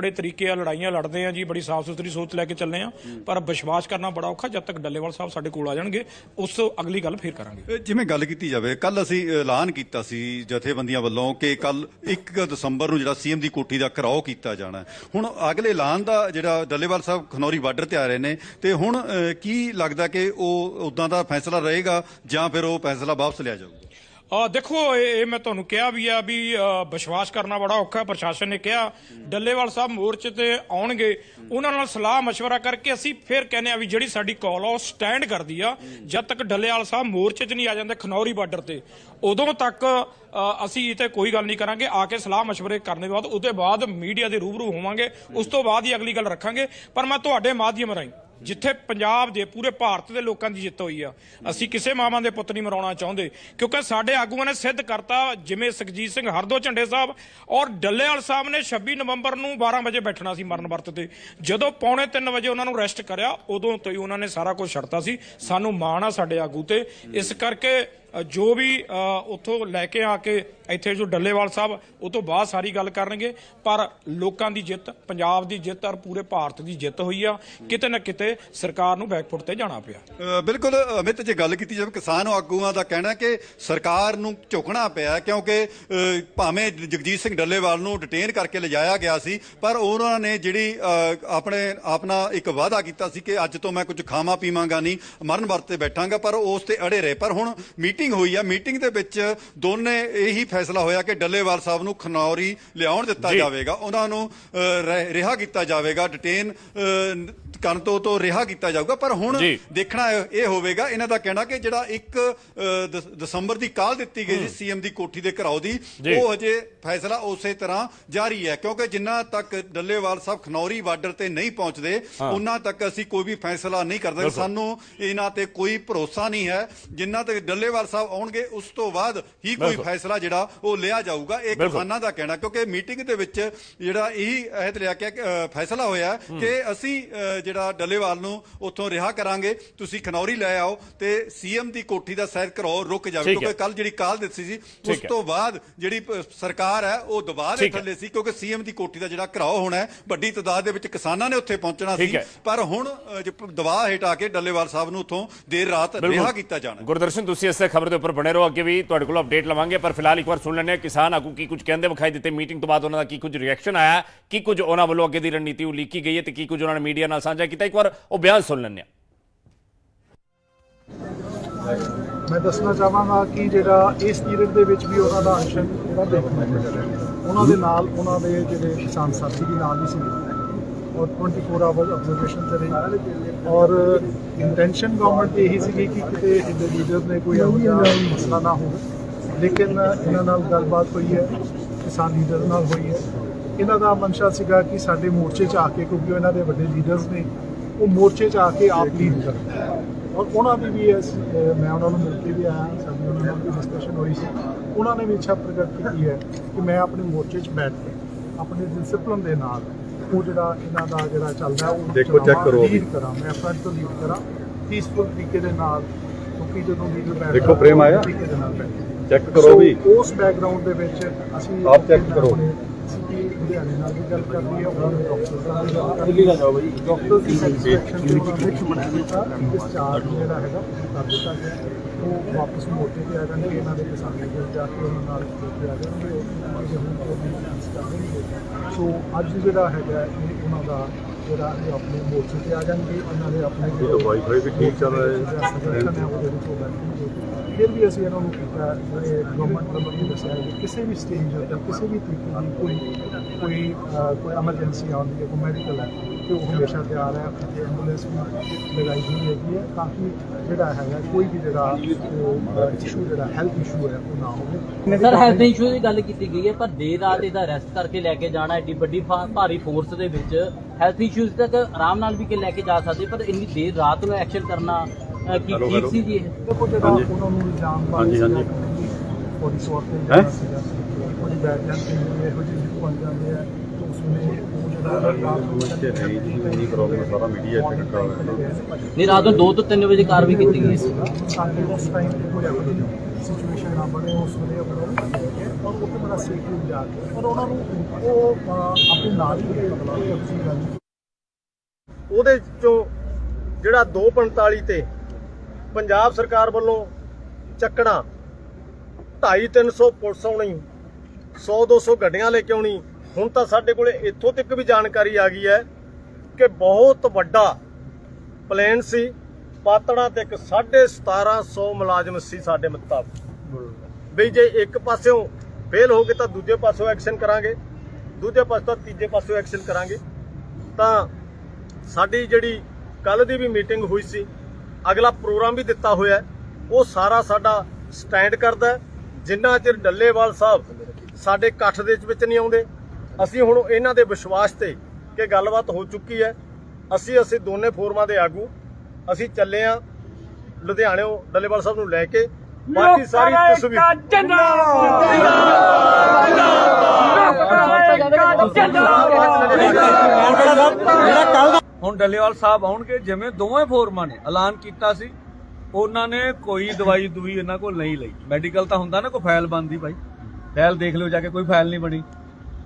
ਬੜੇ ਤਰੀਕੇ ਆ ਲੜਾਈਆਂ ਲੜਦੇ ਆ ਜੀ ਬੜੀ ਸਾਫ਼ ਸੁਥਰੀ ਸੋਚ ਲੈ ਕੇ ਚੱਲੇ ਆ ਪਰ ਵਿਸ਼ਵਾਸ ਕਰਨਾ ਬੜਾ ਔਖਾ ਜਦ ਤੱਕ ਡੱਲੇਵਾਲ ਸਾਹਿਬ ਸਾਡੇ ਕੋਲ ਆ ਜਾਣਗੇ ਉਸ ਤੋਂ ਅਗਲੀ ਗੱਲ ਫੇਰ ਕਰਾਂਗੇ। ਜਿਵੇਂ ਗੱਲ ਕੀਤੀ ਜਾਵੇ ਕੱਲ ਅਸੀਂ ਐਲਾਨ ਕੀਤਾ ਸੀ ਜਥੇਬੰਦੀਆਂ ਵੱਲੋਂ ਕਿ ਕੱਲ 1 ਦਸੰਬਰ ਨੂੰ ਜਿਹੜਾ ਸੀਐਮ ਦੀ ਕੋਠੀ ਦਾ ਘਰਾਓ ਕੀਤਾ ਜਾਣਾ। ਹੁਣ ਅਗਲੇ ਐਲਾਨ ਦਾ ਜਿਹੜਾ ਡੱਲੇਵਾਲ ਸਾਹਿਬ ਖਨੌਰੀ ਬਾਰਡਰ ਤੇ ਆ ਰਹੇ ਨੇ ਤੇ ਹੁਣ ਕੀ ਲੱਗਦਾ ਕਿ ਉਹ ਉਦਾਂ ਦਾ ਫੈਸਲਾ ਰਹੇਗਾ ਜਾਂ ਫਿਰ ਉਹ ਫੈਸਲਾ ਵਾਪਸ ਲਿਆ ਜਾਊਗਾ? ਦੇਖੋ, ਇਹ ਮੈਂ ਤੁਹਾਨੂੰ ਕਿਹਾ ਵੀ ਆ ਵੀ ਵਿਸ਼ਵਾਸ ਕਰਨਾ ਬੜਾ ਔਖਾ, ਪ੍ਰਸ਼ਾਸਨ ਨੇ ਕਿਹਾ, ਡੱਲੇਵਾਲ ਸਾਹਿਬ ਮੋਰਚੇ ਤੇ ਆਉਣਗੇ, ਉਹਨਾਂ ਨਾਲ ਸਲਾਹ ਮਸ਼ਵਰਾ ਕਰਕੇ ਅਸੀਂ ਫਿਰ ਕਹਿੰਦੇ ਆ ਵੀ ਜਿਹੜੀ ਸਾਡੀ ਕਾਲ ਆ, ਉਹ ਸਟੈਂਡ ਕਰਦੀ ਆ, ਜਦ ਤੱਕ ਡੱਲੇਵਾਲ ਸਾਹਿਬ ਮੋਰਚੇ 'ਚ ਨਹੀਂ ਆ ਜਾਂਦੇ ਖਨੌਰੀ ਬਾਰਡਰ ਤੇ, ਉਦੋਂ ਤੱਕ ਅਸੀਂ ਇਹ ਤੇ ਕੋਈ ਗੱਲ ਨਹੀਂ ਕਰਾਂਗੇ, ਆ ਕੇ ਸਲਾਹ ਮਸ਼ਵਰੇ ਕਰਨ ਦੇ ਬਾਅਦ, ਉਹਦੇ ਬਾਅਦ ਮੀਡੀਆ ਦੇ ਰੂਬਰੂ ਹੋਵਾਂਗੇ, ਉਸ ਤੋਂ ਬਾਅਦ ਹੀ ਅਗਲੀ ਗੱਲ ਰੱਖਾਂਗੇ, ਪਰ ਮੈਂ ਤੁਹਾਡੇ ਮਾਧਿਅਮ ਰਾਹੀਂ ਜਿੱਥੇ ਪੰਜਾਬ ਦੇ ਪੂਰੇ ਭਾਰਤ ਦੇ ਲੋਕਾਂ ਦੀ ਜਿੱਤ ਹੋਈ ਆ। ਅਸੀਂ ਕਿਸੇ ਮਾਵਾਂ ਦੇ ਪੁੱਤ ਨਹੀਂ ਮਰਾਉਣਾ ਚਾਹੁੰਦੇ, ਕਿਉਂਕਿ ਸਾਡੇ ਆਗੂਆਂ ਨੇ ਸਿੱਧ ਕਰਤਾ ਜਿਵੇਂ ਸੁਖਜੀਤ ਸਿੰਘ ਹਰਦੋ ਝੰਡੇ ਸਾਹਿਬ ਔਰ ਡੱਲੇਵਾਲ ਸਾਹਿਬ ਨੇ 26 ਨਵੰਬਰ ਨੂੰ 12 ਵਜੇ ਬੈਠਣਾ ਸੀ ਮਰਨ ਵਰਤ ਤੇ। ਜਦੋਂ ਪੌਣੇ 3 ਵਜੇ ਉਹਨਾਂ ਨੂੰ ਰੈਸਟ ਕਰਿਆ, ਉਦੋਂ ਤੋਂ ਹੀ ਉਹਨਾਂ ਨੇ ਸਾਰਾ ਕੁਝ ਛੱਡਤਾ ਸੀ। ਸਾਨੂੰ ਮਾਣ ਆ ਸਾਡੇ ਆਗੂ ਤੇ। ਇਸ ਕਰਕੇ ਜੋ ਵੀ ਉੱਥੋਂ ਲੈ ਕੇ ਆ ਕੇ ਇੱਥੇ ਜੋ ਡੱਲੇਵਾਲ ਸਾਹਿਬ, ਉਹ ਤੋਂ ਬਾਅਦ ਸਾਰੀ ਗੱਲ ਕਰਨਗੇ। ਪਰ ਲੋਕਾਂ ਦੀ ਜਿੱਤ, ਪੰਜਾਬ ਦੀ ਜਿੱਤ ਔਰ ਪੂਰੇ ਭਾਰਤ ਦੀ ਜਿੱਤ ਹੋਈ ਆ। ਕਿਤੇ ਨਾ ਕਿਤੇ ਸਰਕਾਰ ਨੂੰ ਬੈਕਫੁੱਟ ਤੇ ਜਾਣਾ ਪਿਆ। ਬਿਲਕੁਲ, ਅਮਿਤ, ਜੇ ਗੱਲ ਕੀਤੀ ਜਾਵੇ ਕਿਸਾਨ ਆਗੂਆਂ ਦਾ ਕਹਿਣਾ ਕਿ ਸਰਕਾਰ ਨੂੰ ਝੁਕਣਾ ਪਿਆ ਕਿਉਂਕਿ ਭਾਵੇਂ ਜਗਜੀਤ ਸਿੰਘ ਡੱਲੇਵਾਲ ਨੂੰ ਡਿਟੇਨ ਕਰਕੇ ਲਿਜਾਇਆ ਗਿਆ ਸੀ, ਪਰ ਉਹਨਾਂ ਨੇ ਜਿਹੜੀ ਆਪਣੇ ਆਪਣਾ ਇੱਕ ਵਾਅਦਾ ਕੀਤਾ ਸੀ ਕਿ ਅੱਜ ਤੋਂ ਮੈਂ ਕੁਝ ਖਾਵਾਂ ਪੀਵਾਂਗਾ ਨਹੀਂ, ਮਰਨ ਵਰਤੇ ਬੈਠਾਂਗਾ, ਪਰ ਉਹ ਉਸ ਤੇ ਅੜੇ ਰਹੇ ਪਰ ਹੁਣ ਮੀਟਿੰਗ ਹੋਈ ਆ। ਮੀਟਿੰਗ ਦੇ ਵਿੱਚ ਦੋਨੇ ਇਹੀ ਫੈਸਲਾ ਹੋਇਆ ਕਿ ਡੱਲੇਵਾਲ ਸਾਹਿਬ ਨੂੰ ਖਨੌਰੀ ਲਿਆਉਣ ਦਿੱਤਾ। ਜਾਵੇਗਾ। ਉਹਨਾਂ ਨੂੰ ਰਹਿ- ਕੀਤਾ ਜਾਵੇਗਾ ਡਿਟੇਨ ਕਰਨ ਤੋਂ ਤੋਂ ਰਿਹਾ ਕੀਤਾ ਜਾਊਗਾ। ਪਰ ਹੁਣ। ਦੇਖਣਾ ਇਹ ਹੋਵੇਗਾ ਇਹਨਾਂ ਦਾ ਕਹਿਣਾ ਕਿ ਜਿਹੜਾ 1 ਦਸੰਬਰ ਦੀ ਕਾਲ ਦਿੱਤੀ ਗਈ ਸੀ ਸੀਐਮ ਦੀ ਕੋਠੀ ਦੇ ਘਰਾਓ ਦੀ। ਉਹ ਅਜੇ ਫੈਸਲਾ ਉਸੇ ਤਰ੍ਹਾਂ ਜਾਰੀ ਹੈ। ਕਿਉਂਕਿ ਜਿੰਨਾ ਤੱਕ ਡੱਲੇਵਾਲ ਸਾਹਿਬ ਖਨੌਰੀ ਬਾਰਡਰ ਤੇ ਨਹੀਂ ਪਹੁੰਚਦੇ ਉਹਨਾਂ ਤੱਕ ਅਸੀਂ ਕੋਈ ਵੀ ਫੈਸਲਾ ਨਹੀਂ ਕਰਦੇ। ਸਾਨੂੰ ਇਹਨਾਂ ਤੇ ਕੋਈ ਭਰੋਸਾ ਨਹੀਂ ਹੈ। ਜਿੰਨਾ ਤੱਕ ਡੱਲੇਵਾਲ ਸਾਹਿਬ ਆਉਣਗੇ ਉਸ ਤੋਂ ਬਾਅਦ ਹੀ ਕੋਈ। ਫੈਸਲਾ ਜਿਹੜਾ ਉਹ ਲਿਆ ਜਾਊਗਾ ਇਹ। ਕਿਸਾਨਾਂ ਦਾ ਕਹਿਣਾ ਕਿਉਂਕਿ ਮੀਟਿੰਗ ਦੇ ਵਿੱਚ ਜਿਹੜਾ ਇਹੀ ਅਹਿਦ ਲਿਆ ਕਿ ਫੈਸਲਾ ਹੋਇਆ ਕਿ ਅਸੀਂ ਜਿਹੜਾ ਡੱਲੇਵਾਲ ਨੂੰ ਉੱਥੋਂ ਰਿਹਾ ਕਰਾਂਗੇ ਤੁਸੀਂ ਖਨੌਰੀ ਲੈ ਆਓ ਤੇ ਸੀਐਮ ਦੀ ਕੋਠੀ ਦਾ ਸੈਰ ਕਰੋ ਰੁਕ ਜਾਵੇ। ਕਿਉਂਕਿ ਕੱਲ ਜਿਹੜੀ ਕਾਲ ਦਿੱਤੀ ਸੀ ਉਸ। ਤੋਂ ਬਾਅਦ ਜਿਹੜੀ ਸਰਕਾਰ ਹੈ ਉਹ ਦਬਾਅ ਦੇ। ਥੱਲੇ ਸੀ ਕਿਉਂਕਿ ਸੀਐਮ ਦੀ ਕੋਠੀ ਦਾ ਜਿਹੜਾ ਘਰਾਓ ਹੋਣਾ ਹੈ ਵੱਡੀ ਤਾਦਾਦ ਦੇ ਵਿੱਚ ਕਿਸਾਨਾਂ ਨੇ ਉੱਥੇ ਪਹੁੰਚਣਾ ਸੀ। ਪਰ ਹੁਣ ਦਬਾਅ ਹਟਾ ਕੇ ਡੱਲੇਵਾਲ ਸਾਹਿਬ ਨੂੰ ਉੱਥੋਂ ਦੇਰ ਰਾਤ ਰਿਹਾ ਕੀਤਾ ਜਾਣਾ। ਗੁਰਦਰਸ਼ਨ ਤੁਸੀਂ ਇਸ ਖਬਰ ਦੇ ਉੱਪਰ ਬਣੇ ਰਹੋ। ਅੱਗੇ ਵੀ ਤੁਹਾਡੇ ਕੋਲ ਅਪਡੇਟ ਲਵਾਂਗੇ, ਪਰ ਫਿਲਹਾਲ ਇੱਕ ਵਾਰ ਸੁਣ ਲੈਂਦੇ ਕਿਸਾਨ ਆਗੂ ਕੀ ਕੁਝ ਕਹਿੰਦੇ, ਵਿਖਾਈ ਦਿੱਤੇ ਮੀਟਿੰਗ ਤੋਂ ਬਾਅਦ ਉਹਨਾਂ ਦਾ ਕੀ ਕੁਝ ਰਿਐਕਸ਼ਨ ਆਇਆ, ਕੀ ਕੁਝ ਉਹਨਾਂ ਵੱਲੋਂ ਅੱਗੇ ਦੀ ਰਣਨੀਤੀ ਉਲੀਕੀ ਗਈ ਹੈ ਤੇ ਕੀ ਕੁਝ ਉਹਨਾਂ ਨੇ ਮੀਡੀਆ ਨਾਲ ਸਾਂਝਾ ਕੀਤਾ। ਇੱਕ ਵਾਰ ਉਹ ਬਿਆਨ ਸੁਣ ਲੈਂਦੇ ਹਾਂ। ਮੈਂ ਦੱਸਣਾ ਚਾਹਾਂਗਾ ਕਿ ਜਿਹੜਾ ਇਸ ਪੀਰੀਅਡ ਦੇ ਵਿੱਚ ਵੀ ਉਹਨਾਂ ਦਾ ਅੰਸ਼ਨ ਜਿਹੜਾ ਦੇਖਣ ਨੂੰ ਮਿਲ ਰਿਹਾ ਉਹਨਾਂ ਦੇ ਨਾਲ ਉਹਨਾਂ ਦੇ ਜਿਹੜੇ ਕਿਸਾਨ ਸਾਥੀ ਵੀ ਨਾਲ ਹੀ ਸੀ ਔਰ 24 ਆਵਰ ਆਬਜ਼ਰਵੇਸ਼ਨ ਤੇ ਰਹੀ ਔਰ ਇੰਟੈਂਸ਼ਨ ਗਵਰਨਮੈਂਟ ਦੀ ਇਹੀ ਸੀਗੀ ਕਿ ਕਿਤੇ ਇਹਦੇ ਲੀਡਰ ਨੇ ਕੋਈ ਇਹੋ ਮਸਲਾ ਨਾ ਹੋਵੇ। ਲੇਕਿਨ ਇਹਨਾਂ ਨਾਲ ਗੱਲਬਾਤ ਹੋਈ ਹੈ, ਕਿਸਾਨ ਲੀਡਰ ਨਾਲ ਹੋਈ ਹੈ। ਇਹਨਾਂ ਦਾ ਮਨਸ਼ਾ ਸੀਗਾ ਕਿ ਸਾਡੇ ਮੋਰਚੇ 'ਚ ਆ ਕੇ, ਕਿਉਂਕਿ ਇਹਨਾਂ ਦੇ ਵੱਡੇ ਲੀਡਰਸ ਨੇ, ਉਹ ਮੋਰਚੇ 'ਚ ਆ ਕੇ ਆਪ ਲੀਡ ਕਰਨ ਔਰ ਉਹਨਾਂ ਦੀ ਵੀ ਇਸ ਮੈਂ ਉਹਨਾਂ ਨੂੰ ਮਿਲ ਕੇ ਵੀ ਆਇਆ, ਸਾਡੀ ਉਹਨਾਂ ਨਾਲ ਵੀ ਡਿਸਕਸ਼ਨ ਹੋਈ ਸੀ। ਉਹਨਾਂ ਨੇ ਵੀ ਇੱਛਾ ਪ੍ਰਗਟ ਕੀਤੀ ਹੈ ਕਿ ਮੈਂ ਆਪਣੇ ਮੋਰਚੇ 'ਚ ਬੈਠ ਕੇ, ਆਪਣੇ ਡਿਸਪਲਿਨ ਦੇ ਨਾਲ ਉਹ ਜਿਹੜਾ ਇਹਨਾਂ ਦਾ ਜਿਹੜਾ ਚੱਲਦਾ ਉਹ ਦੇਖੋ, check ਕਰੋ ਅਭੀ। ਲੀਡ ਕਰਾਂ ਮੈਂ ਫਰੰਟ ਤੋਂ ਲੀਡ ਕਰਾਂ ਪੀਸਫੁਲ ਤਰੀਕੇ ਦੇ ਨਾਲ ਕਿਉਂਕਿ ਜਦੋਂ ਲੀਡਰ ਬੈਠਦਾ ਦੇਖੋ, frame ਆਇਆ? ਤਰੀਕੇ ਦੇ ਨਾਲ ਬੈਠਦਾ ਚੈੱਕ ਕਰੋ ਵੀ ਉਸ ਬੈਕਗ੍ਰਾਉਂਡ ਦੇ ਵਿੱਚ ਅਸੀਂ ਆਪ check ਕਰੋ। ਲੁਧਿਆਣੇ ਨਾਲ ਵੀ ਗੱਲ ਕਰ ਲਈ ਹੈ ਉਹਨਾਂ ਦੇ ਡਾਕਟਰ ਵੀ ਗੱਲ ਕਰ ਲਈ ਹੈ ਡਾਕਟਰ ਦੀ ਸੈਟੀਸਫੈਕਸ਼ਨ ਤੇ ਉਹਨਾਂ ਨੇ ਬਣਾ ਦਿੱਤਾ ਡਿਸਚਾਰਜ ਜਿਹੜਾ ਹੈਗਾ ਕਰ ਦਿੱਤਾ ਗਿਆ ਉਹ ਵਾਪਸ ਮੋਟੇ ਤੇ ਆ ਜਾਣਗੇ ਇਹਨਾਂ ਦੇ ਕਿਸਾਨਾਂ ਦੇ ਜਾ ਕੇ ਉਹਨਾਂ ਨਾਲ ਜੁੜ ਕੇ ਆ ਜਾਣਗੇ ਉਹ ਜਿਹੜੇ ਹੁਣ ਉਹ ਸੋ ਅੱਜ ਜਿਹੜਾ ਹੈਗਾ ਇਹ, ਉਹਨਾਂ ਦਾ ਜਿਹੜਾ ਇਹ ਆਪਣੇ ਮੋਰਚੇ ਤੇ ਆ ਜਾਣਗੇ ਉਹਨਾਂ ਦੇ ਆਪਣੇ ਇਹ ਤਾਂ ਵਾਈਫਾਈ ਵੀ ਠੀਕ ਚੱਲ ਰਿਹਾ ਹੈ। ਫਿਰ ਵੀ ਅਸੀਂ ਇਹਨਾਂ ਨੂੰ ਕੀਤਾ ਜਿਹੜੇ ਗਵਰਨਮੈਂਟ ਵੱਲੋਂ ਵੀ ਦੱਸਿਆ ਹੈ ਕਿ ਕਿਸੇ ਵੀ ਸਟੇਜ ਉੱਤੇ ਕਿਸੇ ਵੀ ਤਰੀਕੇ ਦੀ ਕੋਈ ਕੋਈ ਅਹ, ਕੋਈ ਐਮਰਜੈਂਸੀ ਆਉਂਦੀ ਹੈ ਕੋਈ ਮੈਡੀਕਲ ਹੈ ਤੇ ਉਹ ਹਮੇਸ਼ਾ ਤਿਆਰ ਹੈ ਤੇ ਐਂਬੂਲੈਂਸ ਵੀ ਲਗਾਈ ਹੋਈ ਹੈਗੀ ਹੈ ਤਾਂ ਕਿ ਜਿਹੜਾ ਹੈਗਾ ਕੋਈ ਵੀ ਜਿਹੜਾ ਇਸ਼ੂ ਜਿਹੜਾ ਹੈਲਥ ਇਸ਼ੂ ਹੈ ਉਹ ਨਾ ਹੋਵੇ ਸਰ ਹੈਲਥ ਇਸ਼ੂ ਦੀ ਗੱਲ ਕੀਤੀ ਗਈ ਹੈ ਪਰ ਦੇਰ ਰਾਤ ਇਹਦਾ ਅਰੈਸਟ ਕਰਕੇ ਲੈ ਕੇ ਜਾਣਾ ਐਡੀ ਵੱਡੀ ਫਾ- ਭਾਰੀ ਫੋਰਸ ਦੇ ਵਿੱਚ ਹੈਲਥ ਇਸ਼ੂਜ਼ ਤੱਕ ਆਰਾਮ ਨਾਲ ਵੀ ਕਿ ਲੈ ਕੇ ਜਾ ਸਕਦੇ ਪਰ ਇੰਨੀ ਦੇਰ ਰਾਤ ਨੂੰ ਐਕਸ਼ਨ ਕਰਨਾ ਕੀ ਠੀਕ। ਸੀ ਜੀ ਇਹ। ਉਹਨਾਂ ਨੂੰ ਇਲਜ਼ਾਮ ਹਾਂਜੀ, ਹਾਂਜੀ। ਉਹਦੀ ਸੌਰ ਤੇ ਹੈਂ? ਉਹਦੀ ਬੈਠ ਜਾਂਦੀ ਹੈ ਇਹੋ ਜਿਹੀ ਬਣ ਜਾਂਦੇ ਆ ਉਹ ਨਹੀਂ ਜੀ ਇੰਨੀ ਪ੍ਰੋਬਲਮ ਸਾਰਾ ਮੀਡੀਆ ਇੱਥੇ ਇਕੱਠਾ ਹੋਇਆ ਹੈ ਨਹੀਂ ਰਾਤ ਨੂੰ 2 ਤੋਂ 3 ਵਜੇ ਕਾਰਵਾਈ ਕੀਤੀ ਗਈ ਸੀ ਸਾਡੇ ਉਸ ਟਾਈਮ ਤੇ ਕੋਈ ਜਿਹੀ ਸਿਚੁਏਸ਼ਨ ਨਾ ਬਣੇ ਉਸ ਵੇਲੇ ਆਪਣਾ ਉੱਥੇ ਮੇਰਾ ਸਟੇਟਮੈਂਟ ਜਾ ਕੇ ਔਰ ਉਹਨਾਂ ਨੂੰ ਉਹ ਆਪਣੇ ਨਾਲ ਹੀ ਉਹਦੇ ਬਦਲਾ ਕੇ ਤੁਸੀਂ ਗੱਲ ਉਹਦੇ ਚੋਂ ਜਿਹੜਾ 245 ਤੇ ਪੰਜਾਬ ਸਰਕਾਰ ਵੱਲੋਂ ਚੱਕਣਾ 2.5 300 ਪੁਲਿਸ ਆਉਣੀ 100 200 ਗੱਡੀਆਂ ਲੈ ਕੇ ਆਉਣੀ ਹੁਣ ਤਾਂ ਸਾਡੇ ਕੋਲੇ ਇੱਥੋਂ ਤੱਕ ਵੀ ਜਾਣਕਾਰੀ ਆ ਗਈ ਹੈ ਕਿ ਬਹੁਤ ਵੱਡਾ ਪਲਾਨ ਸੀ ਪਾਤੜਾ ਤੇ ਇੱਕ 1750 ਮੁਲਾਜ਼ਮ ਸੀ ਸਾਡੇ ਮੁਤਾਬਕ। ਵੀ ਜੇ ਇੱਕ ਪਾਸਿਓਂ ਫੇਲ ਹੋ ਗਏ ਤਾਂ ਦੂਜੇ ਪਾਸਿਓਂ ਐਕਸ਼ਨ ਕਰਾਂਗੇ। ਦੂਜੇ ਪਾਸੇ ਤਾਂ ਤੀਜੇ ਪਾਸਿਓਂ ਐਕਸ਼ਨ ਕਰਾਂਗੇ। ਤਾਂ ਸਾਡੀ ਜਿਹੜੀ ਕੱਲ ਦੀ ਵੀ ਮੀਟਿੰਗ ਹੋਈ ਸੀ, ਅਗਲਾ ਪ੍ਰੋਗਰਾਮ ਵੀ ਦਿੱਤਾ ਹੋਇਆ ਉਹ ਸਾਰਾ ਸਾਡਾ ਸਟੈਂਡ ਕਰਦਾ ਹੈ। ਜਿੰਨਾ ਚਿਰ ਡੱਲੇਵਾਲ ਸਾਹਿਬ ਸਾਡੇ ਇਕੱਠ ਦੇ ਵਿੱਚ ਨਹੀਂ ਆਉਂਦੇ, ਅਸੀਂ ਹੁਣ ਇਹਨਾਂ ਦੇ ਵਿਸ਼ਵਾਸ ਤੇ ਕਿ ਗੱਲਬਾਤ ਹੋ ਚੁੱਕੀ ਹੈ। ਅਸੀਂ ਅਸੀਂ ਦੋਨੇ ਫੋਰਮਾਂ ਦੇ ਆਗੂ, ਅਸੀਂ ਚੱਲੇ ਆ ਲੁਧਿਆਣਿਓਂ ਡੱਲੇਵਾਲ ਸਾਹਿਬ ਨੂੰ ਲੈ ਕੇ। ਬਾਕੀ ਸਾਰੀ ਤਸਵੀਰ। ਹੁਣ ਡੱਲੇਵਾਲ ਸਾਹਿਬ ਆਉਣਗੇ ਜਿਵੇਂ ਦੋਵੇਂ ਫੋਰਮਾਂ ਨੇ ਐਲਾਨ ਕੀਤਾ ਸੀ ਉਹਨਾਂ ਨੇ ਕੋਈ ਦਵਾਈ ਦੂਈ ਇਹਨਾਂ ਕੋਲ ਨਹੀਂ ਲਈ ਮੈਡੀਕਲ ਤਾਂ ਹੁੰਦਾ ਨਾ ਕੋਈ ਫਾਈਲ ਬਣਦੀ ਭਾਈ ਫਾਈਲ ਦੇਖ ਲਿਓ ਜਾ ਕੇ ਕੋਈ ਫਾਈਲ ਨਹੀਂ ਬਣੀ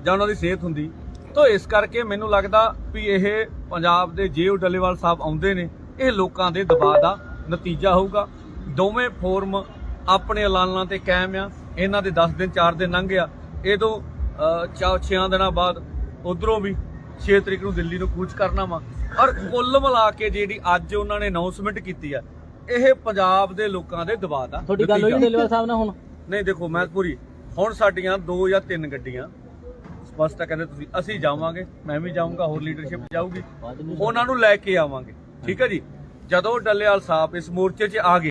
ਜਾਂ ਉਹਨਾਂ ਦੀ ਸਿਹਤ ਹੁੰਦੀ ਤਾਂ ਇਸ ਕਰਕੇ ਮੈਨੂੰ ਲੱਗਦਾ ਵੀ ਇਹ ਪੰਜਾਬ ਦੇ ਜੇ ਉਹ ਡੱਲੇਵਾਲ ਸਾਹਿਬ ਆਉਂਦੇ ਨੇ ਇਹ ਲੋਕਾਂ ਦੇ ਦਬਾਅ ਦਾ ਨਤੀਜਾ ਹੋਊਗਾ ਦੋਵੇਂ ਫੋਰਮ ਆਪਣੇ ਐਲਾਨਾਂ ਤੇ ਕਾਇਮ ਆ ਇਹਨਾਂ ਦੇ 10 ਦਿਨ 4 ਦਿਨ ਲੰਘ ਗਿਆ। ਇਹ ਤੋਂ 6 ਦਿਨਾਂ ਬਾਅਦ ਉਧਰੋਂ ਵੀ 6 ਤਰੀਕ ਨੂੰ ਦਿੱਲੀ ਨੂੰ ਕੂਚ ਕਰਨਾ ਵਾ। ਔਰ ਕੁੱਲ ਮਿਲਾ ਕੇ ਜਿਹੜੀ ਅੱਜ ਉਹਨਾਂ ਨੇ ਅਨਾਉਂਸਮੈਂਟ ਕੀਤੀ ਆ ਇਹ ਪੰਜਾਬ ਦੇ ਲੋਕਾਂ ਦੇ ਦਬਾਅ ਦਾ ਤੁਹਾਡੀ ਗੱਲ ਹੋਈ। ਡੱਲੇਵਾਲ ਸਾਹਿਬ ਨਾਲ ਹੁਣ? ਨਹੀਂ ਦੇਖੋ ਮੈਂ ਪੂਰੀ ਹੁਣ ਸਾਡੀਆਂ ਦੋ ਜਾਂ ਤਿੰਨ ਗੱਡੀਆਂ ਸਪਸ਼ਟ ਕਹਿੰਦੇ ਤੁਸੀਂ ਅਸੀਂ ਜਾਵਾਂਗੇ ਮੈਂ ਵੀ ਜਾਊਂਗਾ ਹੋਰ ਲੀਡਰਸ਼ਿਪ ਜਾਊਗੀ ਉਹਨਾਂ ਨੂੰ ਲੈ ਕੇ ਆਵਾਂਗੇ। ਠੀਕ ਹੈ ਜੀ? ਜਦੋਂ ਡੱਲੇਵਾਲ ਸਾਹਿਬ ਇਸ ਮੋਰਚੇ 'ਚ ਆ ਗਏ